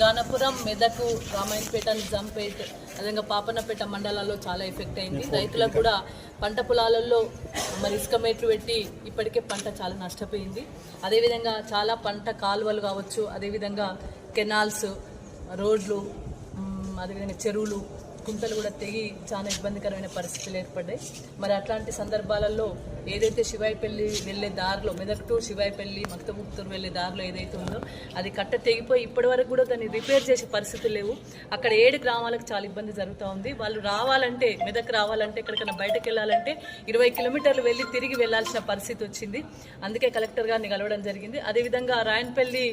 గానపురం మెదక్ రామాయణపేట నిజాంపేట్ అదేవిధంగా పాపన్నపేట మండలాల్లో చాలా ఎఫెక్ట్ అయింది. రైతులకు కూడా పంట పొలాలలో మరి ఇసుక మేట్లు పెట్టి ఇప్పటికే పంట చాలా నష్టపోయింది. అదేవిధంగా చాలా పంట కాలువలు కావచ్చు అదేవిధంగా కెనాల్స్ రోడ్లు అదేవిధంగా చెరువులు కుంటలు కూడా తెగి చాలా ఇబ్బందికరమైన పరిస్థితులు ఏర్పడ్డాయి. మరి అట్లాంటి సందర్భాలలో ఏదైతే శివాయిపల్లి వెళ్ళే దారిలో మెదక్ టు శివాయిపల్లి మక్తముక్తూరు వెళ్ళే దారిలో ఏదైతే ఉందో అది కట్ట తెగిపోయి ఇప్పటి వరకు కూడా దాన్ని రిపేర్ చేసే పరిస్థితులు లేవు. అక్కడ ఏడు గ్రామాలకు చాలా ఇబ్బంది జరుగుతూ ఉంది. వాళ్ళు రావాలంటే మెదక్ రావాలంటే ఎక్కడికైనా బయటకు వెళ్ళాలంటే ఇరవై కిలోమీటర్లు వెళ్ళి తిరిగి వెళ్ళాల్సిన పరిస్థితి వచ్చింది. అందుకే కలెక్టర్ గారిని కలవడం జరిగింది. అదేవిధంగా రాయన్పల్లి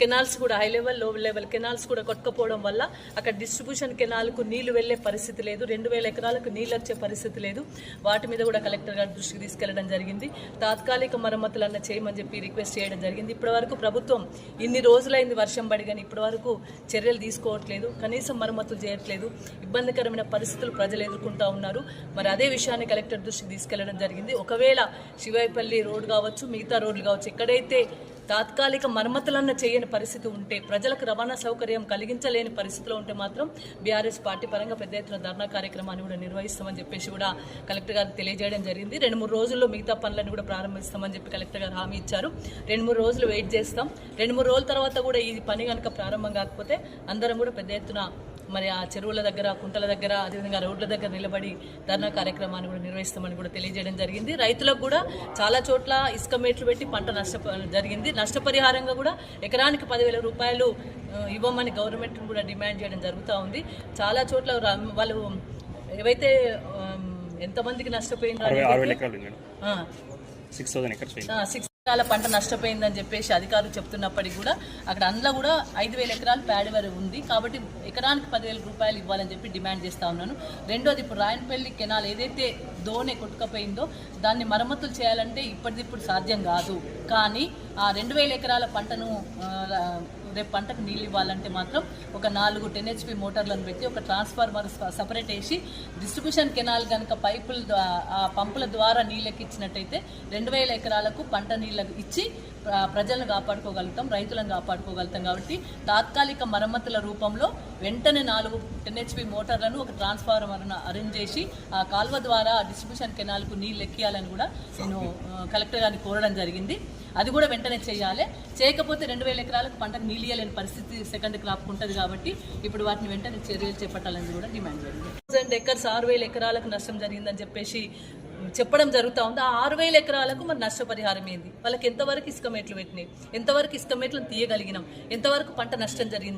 కెనాల్స్ కూడా హై లెవెల్లో లెవెల్ కెనాల్స్ కూడా కొట్టుకపోవడం వల్ల అక్కడ డిస్ట్రిబ్యూషన్ కెనాల్కు నీళ్ళు వెళ్ళే పరిస్థితి లేదు. రెండు వేల ఎకరాలకు నీళ్ళు వచ్చే పరిస్థితి లేదు. వాటి మీద కూడా కలెక్టర్ గారి దృష్టికి తీసుకెళ్ళడం చేయడం జరిగింది. తాత్కాలిక మరమ్మతులన్న చేయమని చెప్పి రిక్వెస్ట్ చేయడం జరిగింది. ఇప్పటి వరకు ప్రభుత్వం ఇన్ని రోజులైంది వర్షం పడి కానీ ఇప్పటి వరకు చర్యలు తీసుకోవట్లేదు. కనీసం మరమ్మతులు చేయట్లేదు. ఇబ్బందికరమైన పరిస్థితులు ప్రజలు ఎదుర్కొంటూ ఉన్నారు. మరి అదే విషయాన్ని కలెక్టర్ దృష్టికి తీసుకెళ్ళడం జరిగింది. ఒకవేళ శివాయిపల్లి రోడ్డు కావచ్చు మిగతా రోడ్లు కావచ్చు ఎక్కడైతే తాత్కాలిక మరమ్మతులన్న చేయని పరిస్థితి ఉంటే ప్రజలకు రవాణా సౌకర్యం కలిగించలేని పరిస్థితిలో ఉంటే మాత్రం బీఆర్ఎస్ పార్టీ పరంగా పెద్ద ఎత్తున ధర్నా కార్యక్రమాన్ని కూడా నిర్వహిస్తామని చెప్పేసి కూడా కలెక్టర్ గారు తెలియజేయడం జరిగింది. రెండు మూడు రోజుల్లో మిగతా పనులను కూడా ప్రారంభిస్తామని చెప్పి కలెక్టర్ గారు హామీ ఇచ్చారు. రెండు మూడు రోజులు వెయిట్ చేస్తాం. రెండు మూడు రోజుల తర్వాత కూడా ఈ పని కనుక ప్రారంభం కాకపోతే అందరం కూడా పెద్ద ఎత్తున మరి ఆ చెరువుల దగ్గర కుంటల దగ్గర అదేవిధంగా రోడ్ల దగ్గర నిలబడి ధర్నా కార్యక్రమాన్ని కూడా నిర్వహిస్తామని కూడా తెలియజేయడం జరిగింది. రైతులకు కూడా చాలా చోట్ల ఇసుక మేట్లు పెట్టి పంట నష్ట జరిగింది. నష్టపరిహారంగా కూడా ఎకరానికి పదివేల రూపాయలు ఇవ్వమని గవర్నమెంట్ కూడా డిమాండ్ చేయడం జరుగుతూ ఉంది. చాలా చోట్ల వాళ్ళు ఏవైతే ఎంతమందికి నష్టపోయిందో సిక్స్ ఎకరాల పంట నష్టపోయిందని చెప్పేసి అధికారులు చెప్తున్నప్పటికీ కూడా అక్కడ అందులో కూడా ఐదు వేల ఎకరాలు ప్యాడీ వరకు ఉంది. కాబట్టి ఎకరానికి పదివేల రూపాయలు ఇవ్వాలని చెప్పి డిమాండ్ చేస్తా ఉన్నాను. రెండోది ఇప్పుడు రాయనపల్లి కెనాల్ ఏదైతే దోనె కొట్టుకపోయిందో దాన్ని మరమ్మతులు చేయాలంటే ఇప్పటిదిప్పుడు సాధ్యం కాదు. కానీ ఆ రెండు వేల ఎకరాల పంటను రేపు పంటకు నీళ్ళు ఇవ్వాలంటే మాత్రం ఒక నాలుగు టెన్ హెచ్పి మోటార్లను పెట్టి ఒక ట్రాన్స్ఫార్మర్ సపరేట్ వేసి డిస్ట్రిబ్యూషన్ కెనాల్ కనుక పైపుల ఆ పంపుల ద్వారా నీళ్ళకి ఇచ్చినట్టయితే రెండు వేల ఎకరాలకు పంట నీళ్ళకు ఇచ్చి ప్రజలను కాపాడుకోగలుగుతాం రైతులను కాపాడుకోగలుగుతాం కాబట్టి తాత్కాలిక మరమ్మతుల రూపంలో వెంటనే నాలుగు టెన్ హెచ్పి మోటార్లను ఒక ట్రాన్స్ఫార్మర్ను అరేంజ్ చేసి ఆ కాల్వ ద్వారా డిస్ట్రిబ్యూషన్ కెనాల్కు నీళ్ళు ఎక్కియాలని కూడా నేను కలెక్టర్ గారిని కోరడం జరిగింది. అది కూడా వెంటనే చేయాలి. చేయకపోతే రెండు వేల ఎకరాలకు పంటకు నీళ్ళు ఇయ్యలేని పరిస్థితి సెకండ్ క్రాప్ ఉంటుంది కాబట్టి ఇప్పుడు వాటిని వెంటనే చర్యలు చేపట్టాలని కూడా డిమాండ్ జరిగింది. థౌసండ్ ఎకర్స్ ఆరు వేల ఎకరాలకు నష్టం జరిగిందని చెప్పేసి చెప్పడం జరుగుతూ ఉంది. ఆ ఆరు వేల ఎకరాలకు మరి నష్టపరిహారం ఏంది? వాళ్ళకి ఎంతవరకు ఇసుక మేట్లు పెట్టినాయి? ఎంతవరకు ఇసుక మేట్లను తీయగలిగినాం? ఎంతవరకు పంట నష్టం జరిగింది?